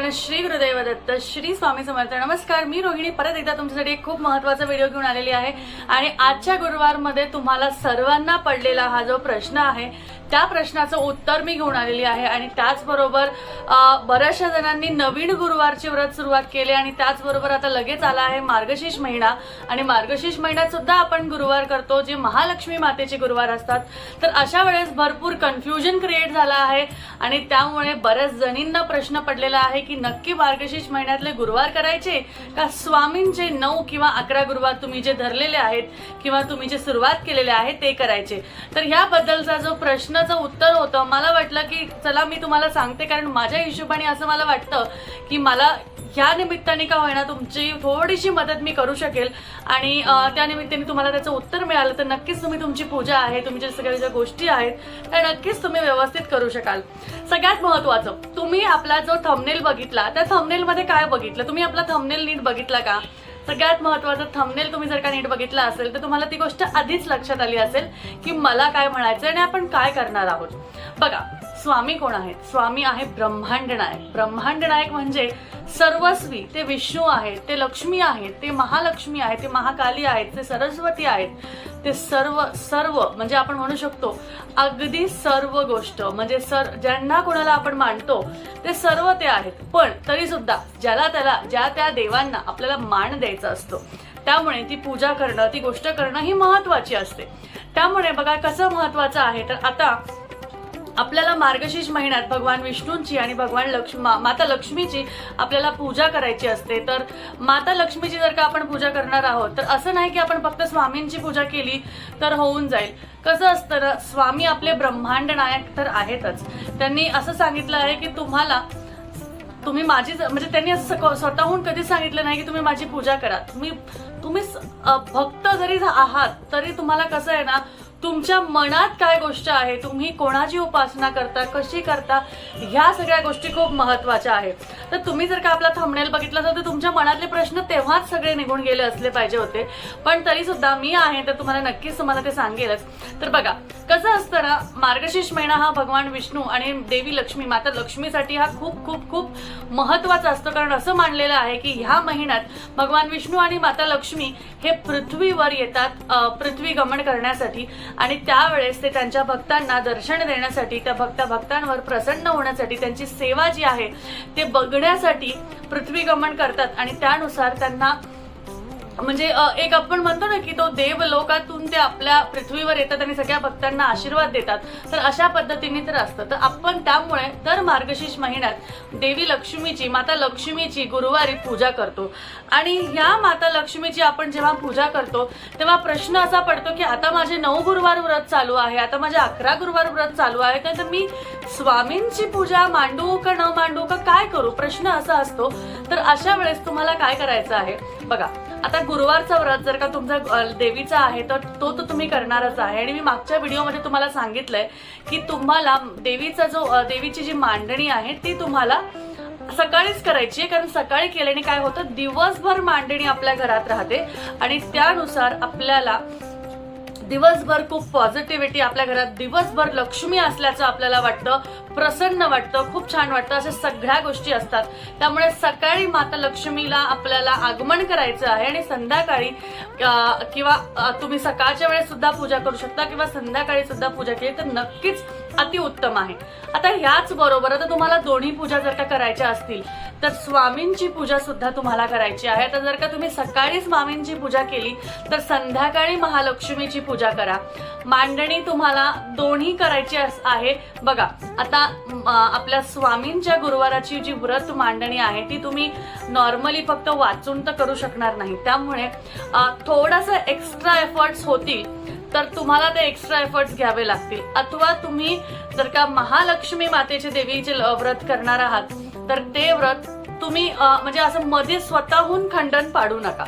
आणि श्री गुरुदेव दत्त श्री स्वामी समर्थ. नमस्कार मी रोहिणी. परत एकदा तुमच्यासाठी एक खूप महत्त्वाचा व्हिडिओ घेऊन आलेली आहे. आणि आजच्या गुरुवारमध्ये तुम्हाला सर्वांना पडलेला हा जो प्रश्न आहे त्या प्रश्नाचं उत्तर मी घेऊन आलेली आहे आणि त्याचबरोबर बऱ्याचशा जणांनी नवीन गुरुवारचे व्रत सुरुवात केले आणि त्याचबरोबर आता लगेच आला आहे मार्गशीर्ष महिना. आणि मार्गशीर्ष महिन्यात सुद्धा आपण गुरुवार करतो जे महालक्ष्मी मातेचे गुरुवार असतात. तर अशा वेळेस भरपूर कन्फ्युजन क्रिएट झाला आहे आणि त्यामुळे बऱ्याच जणींना प्रश्न पडलेला आहे की नक्की मार्गशीर्ष महिन्यातले गुरुवार करायचे? का स्वामींचे नऊ किंवा अकरा गुरुवार तुम्ही जे धरलेले आहेत किंवा तुम्ही जे सुरुवात केलेले आहे ते करायचे? तर ह्याबद्दलचा जो प्रश्न प्रश्नाचं उत्तर होतं. मला वाटलं की चला मी तुम्हाला सांगते कारण माझ्या हिशोबाने असं मला वाटतं की मला ह्या निमित्ताने का होईना तुमची थोडीशी मदत मी करू शकेल. आणि त्या निमित्ताने तुम्हाला त्याचं उत्तर मिळालं तर नक्कीच तुम्ही तुमची पूजा आहे तुमच्या सगळ्या ज्या गोष्टी आहेत त्या नक्कीच तुम्ही व्यवस्थित करू शकाल. सगळ्यात महत्वाचं तुम्ही आपला जो थंबनेल बघितला त्या थंबनेलमध्ये काय बघितलं? तुम्ही आपला थंबनेल नीट बघितला का? सगळ्यात महत्वाचं थंबनेल तुम्ही जर का नीट बघितला असेल तर तुम्हाला ती गोष्ट आधीच लक्षात आली असेल की मला काय म्हणायचं आणि आपण काय करणार आहोत. बघा स्वामी कोण आहेत? स्वामी आहे ब्रह्मांड नायक. ब्रह्मांड नायक म्हणजे सर्वस्वी ते विष्णू आहेत ते लक्ष्मी आहेत ते महालक्ष्मी आहेत ते महाकाली आहेत ते सरस्वती आहेत ते सर्व सर्व म्हणजे आपण म्हणू शकतो अगदी सर्व गोष्ट. म्हणजे सर ज्यांना कोणाला आपण मानतो ते सर्व ते आहेत. पण तरी सुद्धा ज्याला त्याला ज्या त्या देवांना आपल्याला मान द्यायचा असतो त्यामुळे ती पूजा करणं ती गोष्ट करणं ही महत्वाची असते. त्यामुळे बघा कसं महत्वाचं आहे तर आता आपल्याला मार्गशीर्ष महिन्यात भगवान विष्णूंची आणि भगवान लक्ष्मी मा- माता लक्ष्मीची आपल्याला पूजा करायची असते तर माता लक्ष्मीची जर का आपण पूजा करणार आहोत तर असं नाही की आपण फक्त स्वामींची पूजा केली तर होऊन जाईल. कसं असतं ना स्वामी आपले ब्रह्मांड नायक तर आहेतच. त्यांनी असं सांगितलं आहे की तुम्हाला तुम्ही माझी म्हणजे त्यांनी असं स्वतःहून कधीच सांगितलं नाही की तुम्ही माझी पूजा करा. तुम्ही तुम्ही भक्त जरी आहात तरी तुम्हाला कसं आहे ना तुमच्या मनात काय गोष्ट आहे? तुम्ही कोणाची उपासना करता? कशी करता? ह्या सगळ्या गोष्टी खूप महत्त्वाच्या आहेत. तर तुम्ही जर का आपला थंबनेल बघितला असेल तर तुमच्या मनातले प्रश्न तेव्हाच सगळे निघून गेले असले पाहिजे होते. पण तरी सुद्धा मी आहे तर तुम्हाला नक्कीच तुम्हाला ते सांगेलच. तर बघा कसं असतं ना मार्गशीर्ष महिना हा भगवान विष्णू आणि देवी लक्ष्मी माता लक्ष्मीसाठी हा खूप खूप खूप महत्त्वाचा असतो. कारण असं मानलेलं आहे की ह्या महिन्यात भगवान विष्णू आणि माता लक्ष्मी हे पृथ्वीवर येतात पृथ्वी गमन करण्यासाठी. आणि त्यावेळेस ते त्यांच्या भक्तांना दर्शन देण्यासाठी त्या भक्त भक्तांवर प्रसन्न होण्यासाठी त्यांची सेवा जी आहे ते बघ पृथ्वी गमन करतात आणि त्यानुसार त्यांना म्हणजे एक आपण म्हणतो ना की तो देव लोकातून ते आपल्या पृथ्वीवर येतात आणि सगळ्या भक्तांना आशीर्वाद देतात. तर अशा पद्धतीने तर असतं. तर आपण त्यामुळे दर मार्गशीर्ष महिन्यात देवी लक्ष्मीची माता लक्ष्मीची गुरुवारी पूजा करतो. आणि ह्या माता लक्ष्मीची आपण जेव्हा पूजा करतो तेव्हा प्रश्न असा पडतो की आता माझे नऊ गुरुवार व्रत चालू आहे आता माझे अकरा गुरुवार व्रत चालू आहे तर मी स्वामींची पूजा मांडू का न मांडू का काय करू? प्रश्न असा असतो. तर अशा वेळेस तुम्हाला काय करायचं आहे? बघा आता गुरुवारचा व्रत जर का तुमचा देवीचा आहे तर तो तर तुम्ही करणारच आहे. आणि मी मागच्या व्हिडिओमध्ये तुम्हाला सांगितलंय की तुम्हाला देवीचा जो देवीची जी मांडणी आहे ती तुम्हाला सकाळीच करायची आहे. कारण सकाळी केल्याने काय होतं दिवसभर मांडणी आपल्या घरात राहते. आणि त्यानुसार आपल्याला दिवसभर खूप पॉझिटिव्हिटी आपल्या घरात दिवसभर लक्ष्मी असल्याचं आपल्याला वाटतं. प्रसन्न वाटतं खूप छान वाटतं अशा सगळ्या गोष्टी असतात. त्यामुळे सकाळी माता लक्ष्मीला आपल्याला आगमन करायचं आहे आणि संध्याकाळी किंवा तुम्ही सकाळच्या वेळेस सुद्धा पूजा करू शकता किंवा संध्याकाळी सुद्धा पूजा केली तर नक्कीच अतिउत्तम आहे. आता ह्याच बरोबर आता तुम्हाला दोन्ही पूजा जर का करायच्या असतील तर स्वामींची पूजा सुद्धा तुम्हाला करायची आहे. आता जर का तुम्ही सकाळी स्वामींची पूजा केली तर संध्याकाळी महालक्ष्मीची पूजा करा. मांडणी तुम्हाला दोन्ही करायची अस- आहे. बघा आता म, आपल्या स्वामींच्या गुरुवाराची जी व्रत मांडणी आहे ती तुम्ही नॉर्मली फक्त वाचून तर करू शकणार नाही. त्यामुळे थोडासा एक्स्ट्रा एफर्ट्स होतील तर तुम्हाला ते एक्स्ट्रा एफर्ट्स घ्यावे लागतील. अथवा तुम्ही जर का महालक्ष्मी मातेचे देवीचे ल- व्रत करणार आहात तर ते व्रत तुम्ही म्हणजे असं मध्ये स्वतःहून खंडन पाडू नका.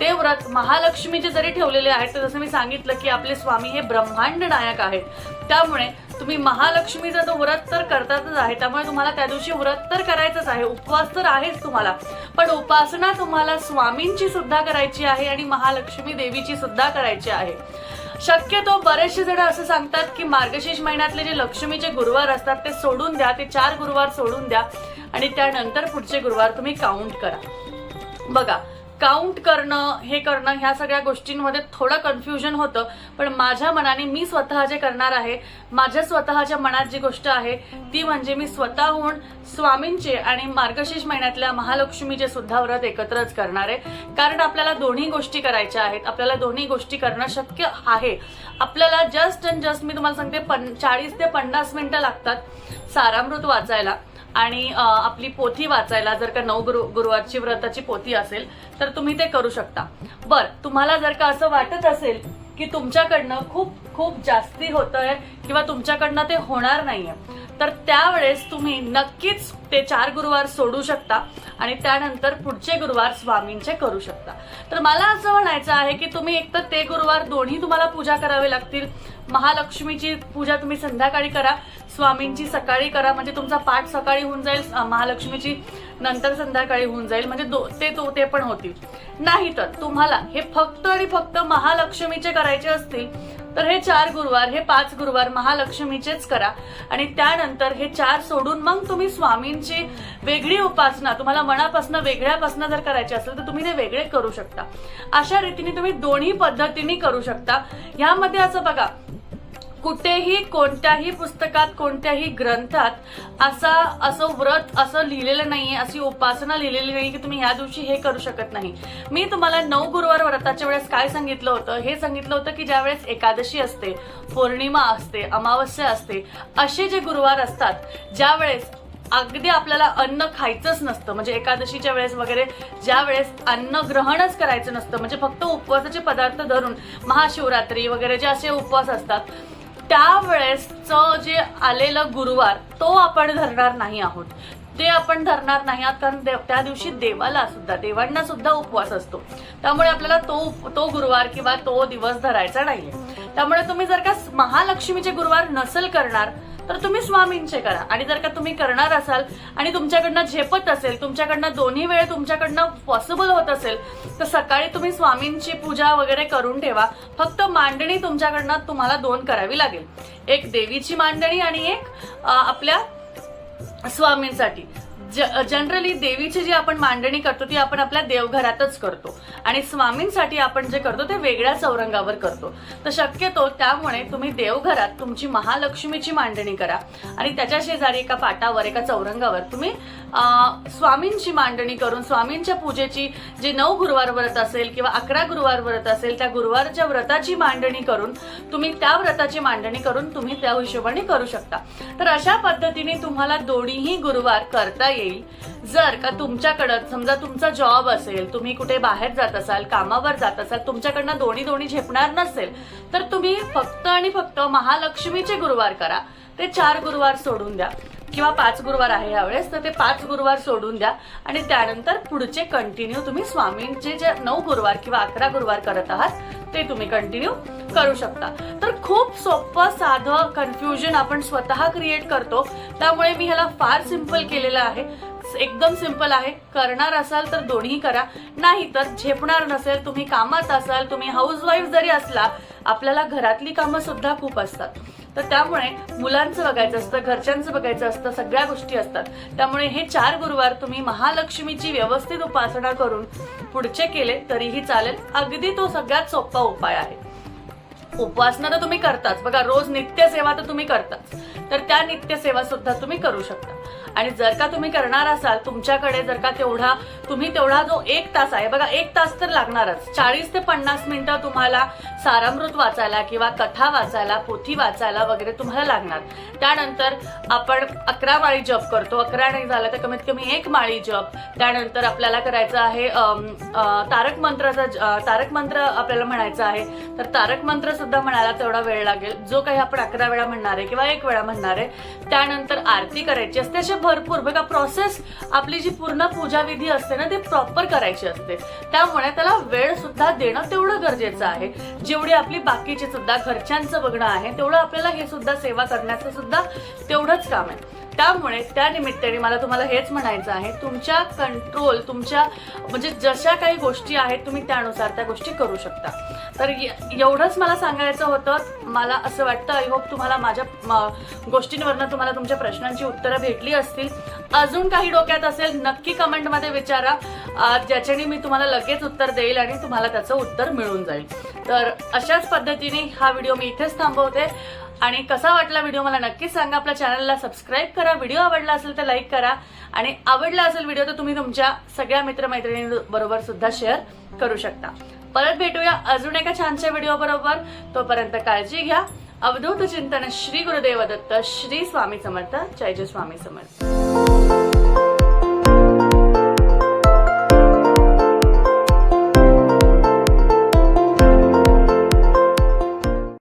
ते व्रत महालक्ष्मीचे जरी ठेवलेले आहेत तर जसं मी सांगितलं की आपले स्वामी हे ब्रह्मांड नायक आहेत. त्यामुळे तुम्ही महालक्ष्मीचा तो व्रत तर करतातच आहे त्यामुळे तुम्हाला त्या दिवशी व्रत तर करायचंच आहे उपवास तर आहेच तुम्हाला. पण उपासना तुम्हाला स्वामींची सुद्धा करायची आहे आणि महालक्ष्मी देवीची सुद्धा करायची आहे. शक्यतो बरेचसे जण असं सांगतात की मार्गशीर्ष महिन्यातले जे लक्ष्मीचे गुरुवार असतात ते सोडून द्या ते चार गुरुवार सोडून द्या आणि त्यानंतर पुढचे गुरुवार तुम्ही काउंट करा. बघा काउंट करणं हे करणं ह्या सगळ्या गोष्टींमध्ये थोडं कन्फ्युजन होतं. पण माझ्या मनाने मी स्वतः जे करणार आहे माझ्या स्वतःच्या मनात जी गोष्ट आहे ती म्हणजे मी स्वतःहून स्वामींचे आणि मार्गशीर्ष महिन्यातल्या महालक्ष्मीचे सुद्धा व्रत एकत्रच करणार आहे. कारण आपल्याला दोन्ही गोष्टी करायच्या आहेत. आपल्याला दोन्ही गोष्टी करणं शक्य आहे. आपल्याला जस्ट अँड जस्ट मी तुम्हाला सांगते पन चाळीस ते पन्नास मिनिटं लागतात सारामृत वाचायला. आणि आपली पोथी वाचायला जर का नऊ गुरु गुरुवारची व्रताची पोथी असेल तर तुम्ही ते करू शकता. बर तुम्हाला जर का असं वाटत असेल की तुमच्याकडनं खूप खूप जास्ती होतंय किंवा तुमच्याकडनं ते होणार नाहीये तर त्यावेळेस तुम्ही नक्कीच ते चार गुरुवार सोडू शकता आणि त्यानंतर पुढचे गुरुवार स्वामींचे करू शकता. तर मला असं म्हणायचं आहे की तुम्ही एक तर ते गुरुवार दोन्ही तुम्हाला पूजा करावे लागतील. महालक्ष्मीची पूजा तुम्ही संध्याकाळी करा. स्वामींची सकाळी करा म्हणजे तुमचा पाठ सकाळी होऊन जाईल महालक्ष्मीची नंतर संध्याकाळी होऊन जाईल म्हणजे दो- ते तो ते पण होतील. नाही तर तुम्हाला हे फक्त आणि फक्त महालक्ष्मीचे करायचे असतील तर हे चार गुरुवार हे पाच गुरुवार महालक्ष्मीचेच करा. आणि त्यानंतर हे चार सोडून मग तुम्ही स्वामींची वेगळी उपासना तुम्हाला मनापासून वेगळ्यापासून जर करायची असेल तर तुम्ही ते वेगळे करू शकता. अशा रीतीने तुम्ही दोन्ही पद्धतीने करू शकता. ह्यामध्ये असं बघा कुठेही कोणत्याही पुस्तकात कोणत्याही ग्रंथात असा असं व्रत असं लिहिलेलं नाहीये अशी उपासना लिहिलेली नाही की तुम्ही ह्या दिवशी हे करू शकत नाही. मी तुम्हाला नऊ गुरुवार व्रताच्या वेळेस काय सांगितलं होतं? हे सांगितलं होतं की ज्या वेळेस एकादशी असते पौर्णिमा असते अमावस्या असते असे जे गुरुवार असतात ज्या वेळेस अगदी आपल्याला अन्न खायचंच नसतं म्हणजे एकादशीच्या वेळेस वगैरे ज्या वेळेस अन्न ग्रहणच करायचं नसतं म्हणजे फक्त उपवासाचे पदार्थ धरून महाशिवरात्री वगैरे जे असे उपवास असतात त्यावेळेसचं जे आलेलं गुरुवार तो आपण धरणार नाही आहोत. ते आपण धरणार नाही आहोत कारण देव- त्या दिवशी देवाला सुद्धा देवांना सुद्धा उपवास असतो. त्यामुळे आपल्याला तो तो गुरुवार किंवा तो दिवस धरायचा नाहीये. त्यामुळे तुम्ही जर का महालक्ष्मीचे गुरुवार नसल करणार तर तुम्ही स्वामींचे करा. आणि जर का तुम्ही करणार असाल आणि तुमच्याकडनं झेपत असेल तुमच्याकडनं दोन्ही वेळ तुमच्याकडनं पॉसिबल होत असेल तर सकाळी तुम्ही स्वामींची पूजा वगैरे करून ठेवा. फक्त मांडणी तुमच्याकडनं तुम्हाला दोन करावी लागेल. एक देवीची मांडणी आणि एक आपल्या स्वामींसाठी. जनरली देवीची जी आपण मांडणी करतो ती आपण आपल्या देवघरातच करतो. आणि स्वामींसाठी आपण जे करतो ते वेगळ्या चौरंगावर करतो. तर शक्यतो त्यामुळे तुम्ही देवघरात तुमची महालक्ष्मीची मांडणी करा. आणि त्याच्या शेजारी एका पाटावर एका चौरंगावर तुम्ही स्वामींची मांडणी करून स्वामींच्या पूजेची जे नऊ गुरुवार व्रत असेल किंवा अकरा गुरुवार व्रत असेल त्या गुरुवारच्या व्रताची मांडणी करून तुम्ही त्या व्रताची मांडणी करून तुम्ही त्या हिशोबाने करू शकता. तर अशा पद्धतीने तुम्हाला दोन्हीही गुरुवार करता येईल. जर का तुमच्याकडं समजा तुमचा जॉब असेल तुम्ही कुठे बाहेर जात असाल कामावर जात असाल तुमच्याकडनं दोन्ही दोन्ही झेपणार नसेल तर तुम्ही फक्त आणि फक्त महालक्ष्मीचे गुरुवार करा. ते चार गुरुवार सोडून द्या. किंवा पाच गुरुवार आहे यावेळेस तर ते पाच गुरुवार सोडून द्या. आणि त्यानंतर पुढचे कंटिन्यू तुम्ही स्वामींचे जे नऊ गुरुवार किंवा अकरा गुरुवार करत आहात ते तुम्ही कंटिन्यू करू शकता. तर खूप सोपं साधं कन्फ्युजन आपण स्वतः क्रिएट करतो. त्यामुळे मी ह्याला फार सिंपल केलेलं आहे. एकदम सिंपल आहे. करणार असाल तर दोन्ही करा. नाही तर झेपणार नसेल तुम्ही कामात असाल तुम्ही हाऊसवाईफ जरी असला आपल्याला घरातली कामं सुद्धा खूप असतात. तर त्यामुळे मुलांचं बघायचं असतं घरच्यांचं बघायचं असतं सगळ्या गोष्टी असतात. त्यामुळे हे चार गुरुवार तुम्ही महालक्ष्मीची व्यवस्थित उपासना करून पुढचे केले तरीही चालेल. अगदी तो सगळ्यात सोपा उपाय आहे. उपासना तर तुम्ही करताच. बघा रोज नित्यसेवा तर तुम्ही करताच तर त्या नित्यसेवा सुद्धा तुम्ही करू शकता. आणि जर का तुम्ही करणार असाल तुमच्याकडे जर का तेवढा तुम्ही तेवढा जो एक तास आहे बघा एक तास तर लागणारच. चाळीस ते पन्नास मिनिटं तुम्हाला सारामृत वाचायला किंवा कथा वाचायला पोथी वाचायला वगैरे तुम्हाला लागणार. त्यानंतर आपण अकरा माळी जप करतो. अकरा नाही झालं तर कमीत कमी एक माळी जप. त्यानंतर आपल्याला करायचं आहे तारक मंत्राचा तारक मंत्र आपल्याला म्हणायचं आहे. तर तारक मंत्र सुद्धा म्हणायला तेवढा वेळ लागेल. जो काही आपण अकरा वेळा म्हणणार आहे किंवा एक वेळा म्हणणार आहे त्यानंतर आरती करायची असते. असे भरपूर बघा प्रोसेस आपली जी पूर्ण पूजाविधी असते ना ती प्रॉपर करायची असते. त्यामुळे त्याला वेळ सुद्धा देणं तेवढं गरजेचं आहे. जेवढी आपली बाकीची सुद्धा घरच्यांचं बघणं आहे तेवढं आपल्याला हे सुद्धा सेवा करण्याचं सुद्धा तेवढंच काम आहे. त्यामुळे त्या निमित्ताने मला तुम्हाला हेच म्हणायचं आहे. तुमच्या कंट्रोल तुमच्या म्हणजे जशा काही गोष्टी आहेत तुम्ही त्यानुसार त्या गोष्टी करू शकता. तर य- एवढंच मला सांगायचं होतं. मला असं वाटतं आय होप तुम्हाला माझ्या गोष्टींवरनं तुम्हाला तुमच्या प्रश्नांची उत्तरं भेटली असतील. अजून काही डोक्यात असेल नक्की कमेंटमध्ये विचारा. ज्याच्याने मी तुम्हाला लगेच उत्तर देईल आणि तुम्हाला त्याचं उत्तर मिळून जाईल. तर अशाच पद्धतीने हा व्हिडिओ मी इथेच थांबवते. आणि कसा वाटला व्हिडिओ मला नक्कीच सांगा. आपल्या चॅनलला सबस्क्राईब करा. व्हिडिओ आवडला असेल तर लाईक करा. आणि आवडला असेल व्हिडिओ तर तुम्ही तुमच्या सगळ्या मित्रमैत्रिणींबरोबर सुद्धा शेअर करू शकता. परत भेटूया अजून एका छानशा व्हिडिओ बरोबर. तोपर्यंत काळजी घ्या. अवधूत चिंतन श्री गुरुदेव दत्त श्री स्वामी समर्थ जय जय स्वामी समर्थ.